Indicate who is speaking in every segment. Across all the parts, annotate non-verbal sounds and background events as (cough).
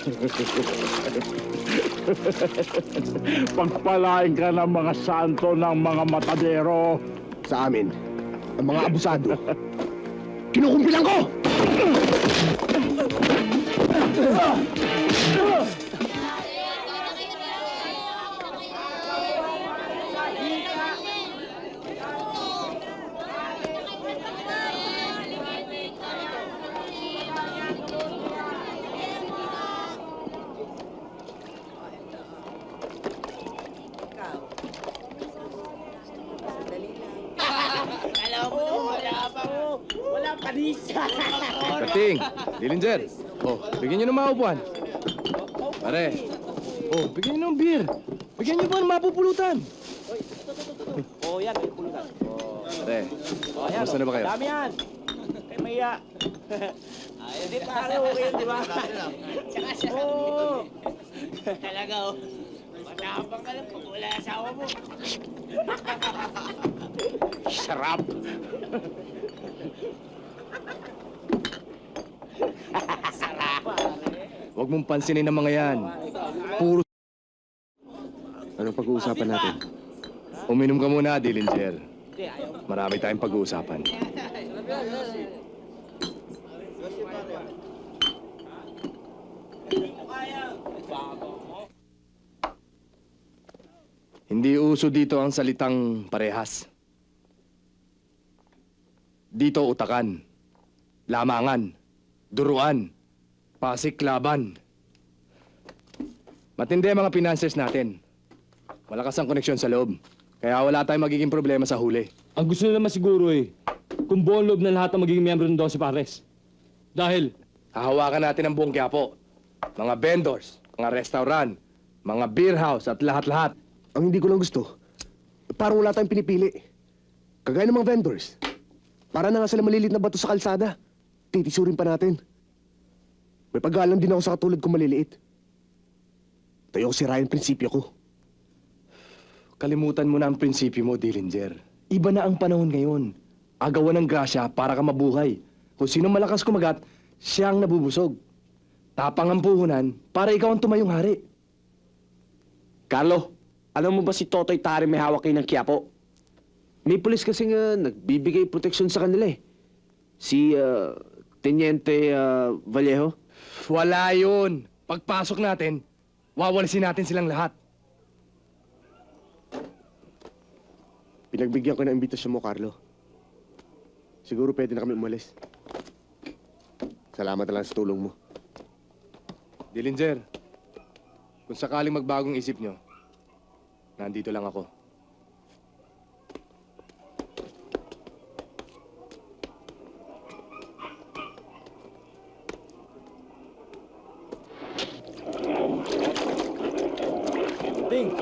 Speaker 1: (laughs) Pagpalain ka ng mga santo ng mga matadero.
Speaker 2: Sa amin, ang mga abusado, kinukumpilan ko!
Speaker 3: Kating, Dillinger. Oh, bigyan nyo ng mga upuan. Pare. Oh, bigyan nyo ng beer. Bigyan nyo ba ng mapupulutan?
Speaker 4: Oh, yan, may pulutan.
Speaker 3: Pare,
Speaker 4: Oh, yan.
Speaker 3: Kamusta na ba kayo?
Speaker 4: Dami yan. Kay Maya. (laughs) Hindi pare, okay yun, di ba? Tsaka siya. Oo. Talaga, oh. Matapang ka lang pag wala asawa mo. (laughs)
Speaker 1: Sarap.
Speaker 3: Huwag mong pansinin ang mga yan. Puro...
Speaker 2: Anong pag-uusapan natin?
Speaker 3: Uminom ka muna, Dillinger. Marami tayong pag-uusapan. Hindi uso dito ang salitang parehas. Dito utakan, lamangan, duruan, pasiklaban. Matindi ang mga financiers natin. Malakas ang koneksyon sa loob. Kaya wala tayong magiging problema sa huli.
Speaker 5: Ang gusto nila masiguro eh, kung buong loob ng lahat ng magiging miyembro ng 12 Pares. Dahil,
Speaker 3: Hahawakan natin ang buong Quiapo. Mga vendors, mga restaurant, mga beer house at lahat-lahat.
Speaker 2: Ang hindi ko lang gusto, parang wala tayong pinipili. Kagaya ng mga vendors. Para na nga sila malilit na bato sa kalsada. Titisurin pa natin. May pag-aalam din ako sa katulad kong maliliit. Tayo ko sirayan prinsipyo ko.
Speaker 3: Kalimutan mo na ang prinsipyo mo, Dillinger. Iba na ang panahon ngayon. Agawan ng grasya para ka mabuhay. Kung sino malakas kumagat, siya ang nabubusog. Tapang ang puhunan para ikaw ang tumayong hari.
Speaker 6: Carlo, alam mo ba si Totoy Tari may hawak kayo ng Quiapo? May pulis kasi nga nagbibigay proteksyon sa kanila eh. Si ah, Teniente ah, Vallejo.
Speaker 3: Wala yun. Pagpasok natin, wawalisin natin silang lahat.
Speaker 2: Pinagbigyan ko ng imbitasyon mo, Carlo. Siguro pwede na kami umalis. Salamat na lang sa tulong mo.
Speaker 3: Dillinger, kung sakaling magbagong isip nyo, nandito lang ako.
Speaker 5: Ting,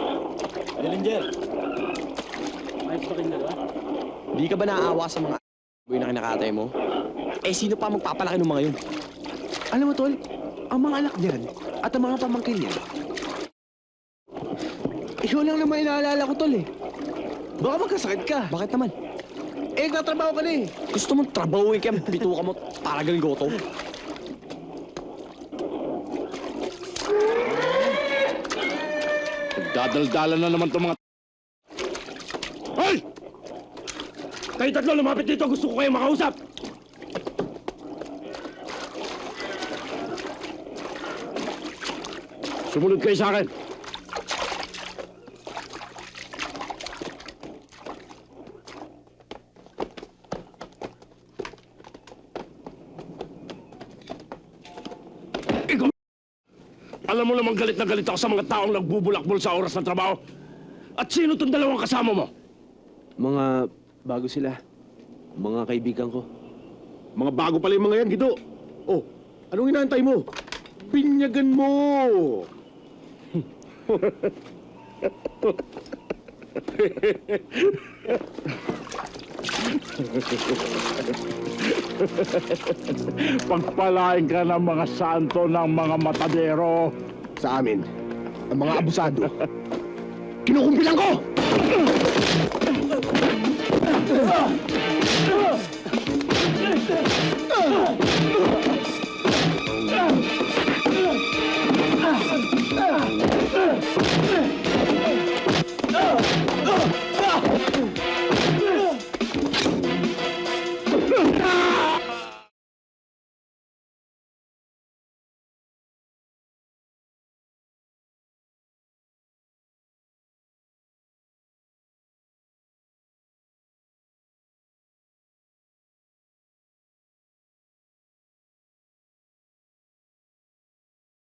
Speaker 5: Dillinger. Ayos ba kayong dalawa?
Speaker 6: Di ka ba naaawa sa mga boy na kinakatay mo? Eh, sino pa magpapalaki ng mga yun? Alam mo, Tol, ang mga anak niyan at ang mga pamangkin niyan, ikaw lang naman inaalala ko, Tol, eh. Baka magkasakit ka. Bakit naman? Eh, nagtatrabaho ka na eh. Gusto mong trabahuin ka, (laughs) bituka mo para galing goto.
Speaker 1: Dadaldalan na naman itong mga... Hoy! Kayo tatlo lumapit dito. Gusto ko kayo makausap. Sumunod kayo sa akin. Alam mo namang galit na galit ako sa mga taong nagbubulakbol sa oras ng trabaho. At sino tong dalawang kasama mo?
Speaker 6: Mga bago sila. Mga kaibigan ko.
Speaker 2: Mga bago pala yung mga yan, Gido. Oh, anong inaantay mo? Binyagan mo! (laughs)
Speaker 1: Pagpalain ka ng mga santo ng mga matadero.
Speaker 2: Sa amin, ang mga abusado, kinukumpilan ko!
Speaker 1: Ah! (laughs)